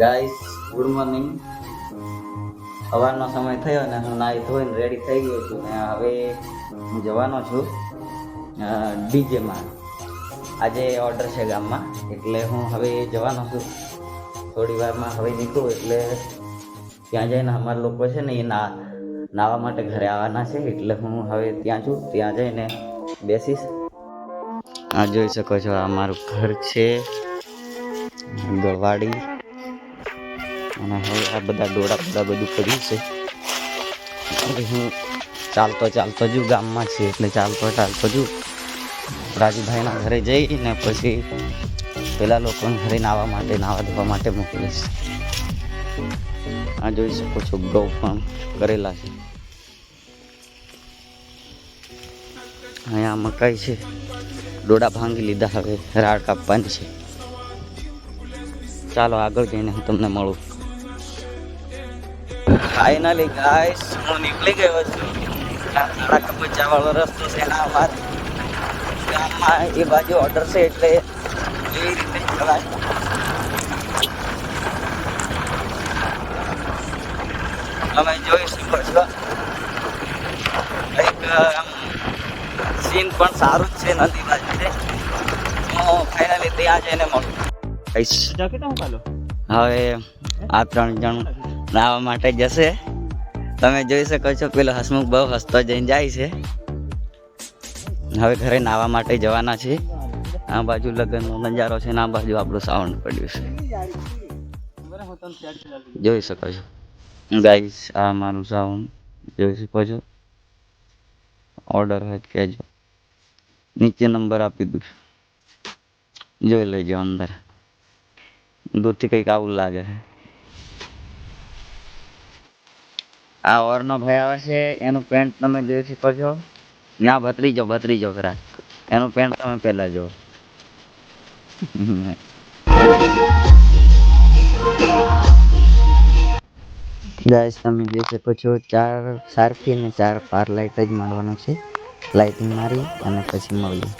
Guys good morning સવારનો સમય થયો ને હું નાહી ધોઈને રેડી થઈ ગયો છું ને હવે હું જવાનો છું ડીજેમાં આજે ઓર્ડર છે ગામમાં, એટલે હું હવે જવાનો છું. થોડી વારમાં હવે નીકળું, એટલે ત્યાં જઈને અમારા લોકો છે ને એ ના, નાવા માટે ઘરે આવવાના છે, એટલે હું હવે ત્યાં છું, ત્યાં જઈને બેસીશ. આ જોઈ શકો છો, આ મારું ઘર છે. ગળવાડી અને હવે આ બધા ડોળા બધા બધું કર્યું છે. હું ચાલતો ચાલતો જુ ગામમાં છે, એટલે ચાલતો ચાલતો જુ રાજુભાઈના ઘરે જઈને પછી પેલા લોકોને ઘરે નાવા માટે, નાવા ધોવા માટે મોકલીશ આ જોઈ શકો છો, ગૌ પણ કરેલા છે. અહીંયા મકાઈ છે. ડોડા ભાંગી લીધા, હવે રાડ કાપવાની છે. ચાલો આગળ જઈને હું તમને મળું. ફાઇનલી ગાઈસ હું નીકળી ગયો છું. આ સાડા કપચા વાળો રસ્તો છે આ વાત. ગામમાં એ બાજુ ઓર્ડર છે એટલે એવી રીતે ચલાય તમે જોઈ શકો છો એક સીન પણ સારું જ છે નદી બાજુ છે. હું ફાઇનલી ત્યાં જઈને મળું. હવે આ ત્રણ જણ નાહવા માટે જશે. તમે જોઈ શકો છો, પેલો હસમુખ બહુ હસતો જઈને જાય છે. હવે ઘરે નાહવા માટે જવાના છે. આ બાજુ લગ્નનો નજારો છે ને આ બાજુ આપણું સાઉન્ડ પડ્યું છે. જોઈ શકો છો. ગાઈસ આ મારું સાઉન્ડ જોઈ શકો છો. ઓર્ડર હોય કહેજો નીચે નંબર આપી દઉં જોઈ લેજો અંદર. દૂરથી કંઈક આવું લાગે છે. આ ઓરનો ભાઈ આવે છે, એનું પેન્ટ તમે જોઈ શકો છો ના ભત્રી જાઓ ભત્રી જાઓ ખરા. એનું પેન્ટ તમે પહેલા જુઓ. ગાઈસ તમે જોઈ શકો છો ચાર સારફી અને ચાર પાર લાઇટ જ મારવાનું છે. લાઇટિંગ મારી અને પછી મળીએ.